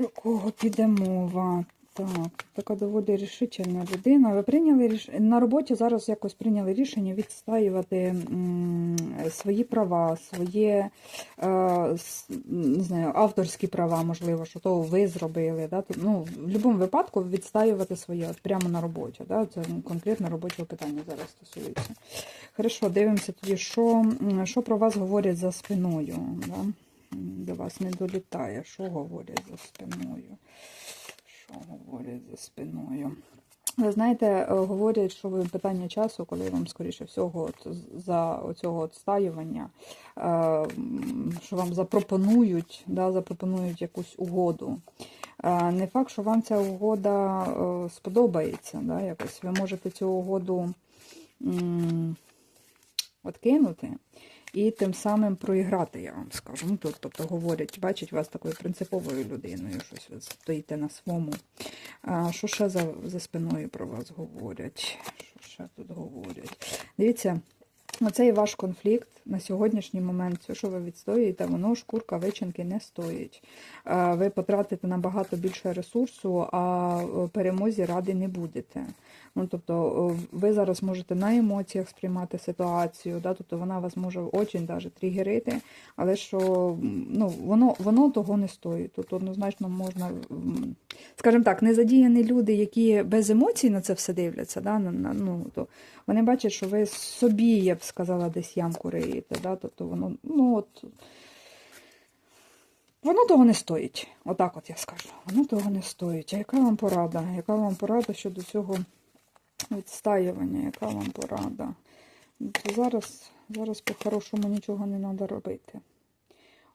Про кого піде мова? Так, така доволі рішительна людина. Ви прийняли ріш... на роботі зараз якось прийняли рішення відстаювати свої права, своє е, не знаю, авторські права, можливо, що то ви зробили. Да? Ну, в будь-якому випадку відстаювати своє прямо на роботі. Да? Це конкретно робочого питання зараз стосується. Хорошо, дивимося тоді, що, що про вас говорять за спиною. Да? До вас не долітає, що говорять за спиною. Що говорять за спиною? Ви знаєте, е, говорять, що ви питання часу, коли вам, скоріше всього, от за оцього отстаювання, е, що вам запропонують, да, запропонують якусь угоду. Е, Не факт, що вам ця угода сподобається. Да, якось. Ви можете цю угоду м, откинути і тим самим проіграти, я вам скажу. Ну, тут, тобто говорять, бачать вас такою принциповою людиною, щось ви стоїте на своєму. Що ще за, за спиною про вас говорять? Що ще тут говорять? Дивіться, оцей ваш конфлікт на сьогоднішній момент, все, що ви відстоюєте, воно шкурка вичинки не стоїть. Ви потратите набагато більше ресурсу, а е, перемозі ради не будете. Ну, тобто е, ви зараз можете на емоціях сприймати ситуацію, да, тобто вона вас може очень даже тригерити, але що ну, воно, воно того не стоїть. Тут однозначно можна, скажімо так, незадіяні люди, які без емоцій на це все дивляться, да, ну, то вони бачать, що ви собі, я б сказала, десь ямку риєте. Да, тобто воно, ну, от, Воно того не стоїть. Отак от я скажу. Воно того не стоїть. А яка вам порада? Яка вам порада щодо цього відстаювання? Яка вам порада? Зараз, зараз по-хорошому нічого не треба робити.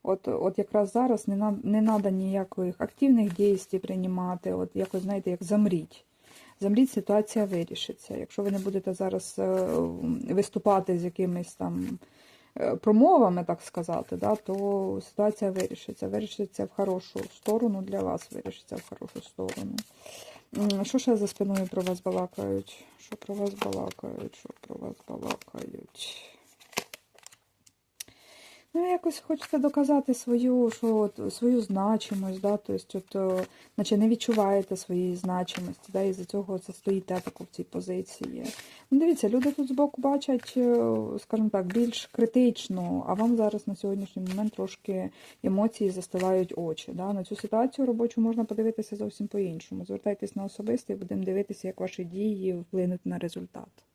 От, от якраз зараз не треба не ніяких активних дій приймати, от якось, знаєте, як замріть. Замріть, ситуація вирішиться. Якщо ви не будете зараз е, виступати з якимись там е, промовами, так сказати, да, то ситуація вирішиться. Вирішиться в хорошу сторону для вас, вирішиться в хорошу сторону. Що ще за спиною про вас балакають? Що про вас балакають? Що про вас балакають? Ну, якось хочете доказати свою, що от, свою значимость, да, тобто, от, наче не відчуваєте своєї значимості, да, і за цього це стоїте тако в цій позиції. Ну, дивіться, люди тут збоку бачать, е, скажімо так, більш критично, а вам зараз на сьогоднішній момент трошки емоції застилають очі. Да? На цю ситуацію робочу можна подивитися зовсім по-іншому. Звертайтесь на особисте і будемо дивитися, як ваші дії вплинуть на результат.